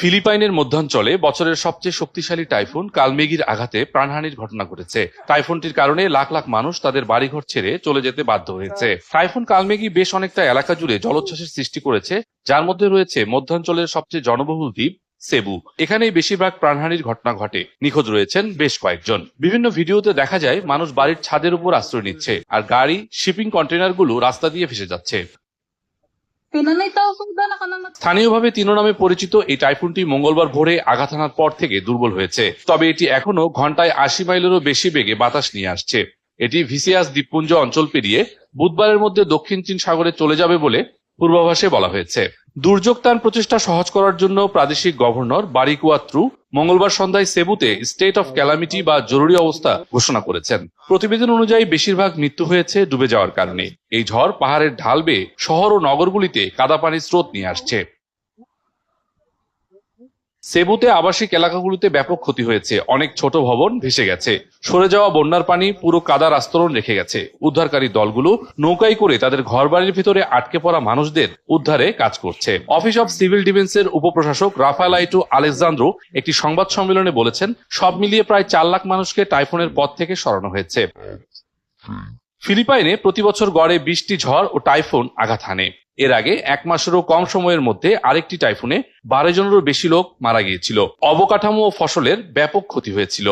ফিলিপাইনের মধ্যাঞ্চলে বছরের সবচেয়ে শক্তিশালী টাইফুন কালমেগির আঘাতে প্রাণহানির ঘটনা ঘটেছে। টাইফুনটির কারণে লাখ লাখ মানুষ তাদের বাড়িঘর ছেড়ে চলে যেতে বাধ্য হয়েছে। টাইফুন কালমেগি বেশ অনেকটা এলাকা জুড়ে জলোচ্ছ্বাসের সৃষ্টি করেছে যার মধ্যে রয়েছে মধ্যাঞ্চলের সবচেয়ে জনবহুল দ্বীপ সেবু। এখানেই বেশিরভাগ প্রাণহানির ঘটনা ঘটে। নিখোঁজ রয়েছেন বেশ কয়েকজন। বিভিন্ন ভিডিওতে দেখা যায় মানুষ বাড়ির ছাদের উপর আশ্রয় নিচ্ছে আর গাড়ি শিপিং কন্টেনারগুলো রাস্তা দিয়ে ভেসে যাচ্ছে। স্থানীয়ভাবে তিনো নামে পরিচিত এই টাইফুনটি মঙ্গলবার ভোরে আঘাত হানার পর থেকে দুর্বল হয়েছে। তবে এটি এখনও ঘন্টায় আশি মাইলেরও বেশি বেগে বাতাস নিয়ে আসছে। এটি ভিসিয়াস দ্বীপপুঞ্জ অঞ্চল পেরিয়ে বুধবারের মধ্যে দক্ষিণ চীন সাগরে চলে যাবে বলে পূর্বাভাসে বলা হয়েছে। দুর্যোগ ত্রাণ প্রচেষ্টা সহজ করার জন্য প্রাদেশিক গভর্নর বারিকুয়াত্রু মঙ্গলবার সন্ধ্যায় সেবুতে স্টেট অফ ক্যালামিটি বা জরুরি অবস্থা ঘোষণা করেছেন। প্রতিবেদন অনুযায়ী বেশিরভাগ মৃত্যু হয়েছে ডুবে যাওয়ার কারণে। এই ঝড় পাহাড়ের ঢাল বেয়ে শহর ও নগরগুলিতে কাদাপানির স্রোত নিয়ে আসছে। সেবুতে আবাসিক এলাকাগুলোতে ব্যাপক ক্ষতি হয়েছে। অনেক ছোট ভবন ভেসে গেছে। সরে যাওয়া বন্যার পানি পুরো কাদার আস্তরণ রেখে গেছে। উদ্ধারকারী দলগুলো নৌকায় করে তাদের ঘরবাড়ির ভিতরে আটকে পড়া মানুষদের উদ্ধারে কাজ করছে। অফিস অফ সিভিল ডিফেন্সের উপপ্রশাসক রাফালাইটু আলেকজান্দ্রো একটি সংবাদ সম্মেলনে বলেছেন, সব মিলিয়ে প্রায় চার লাখ মানুষকে টাইফুনের পথ থেকে সরানো হয়েছে। ফিলিপাইনে প্রতি বছর গড়ে বৃষ্টি, ঝড় ও টাইফুন আঘাত হানে। এর আগে এক মাসেরও কম সময়ের মধ্যে আরেকটি টাইফুনে বারো জনেরও বেশি লোক মারা গিয়েছিল। অবকাঠামো ও ফসলের ব্যাপক ক্ষতি হয়েছিল।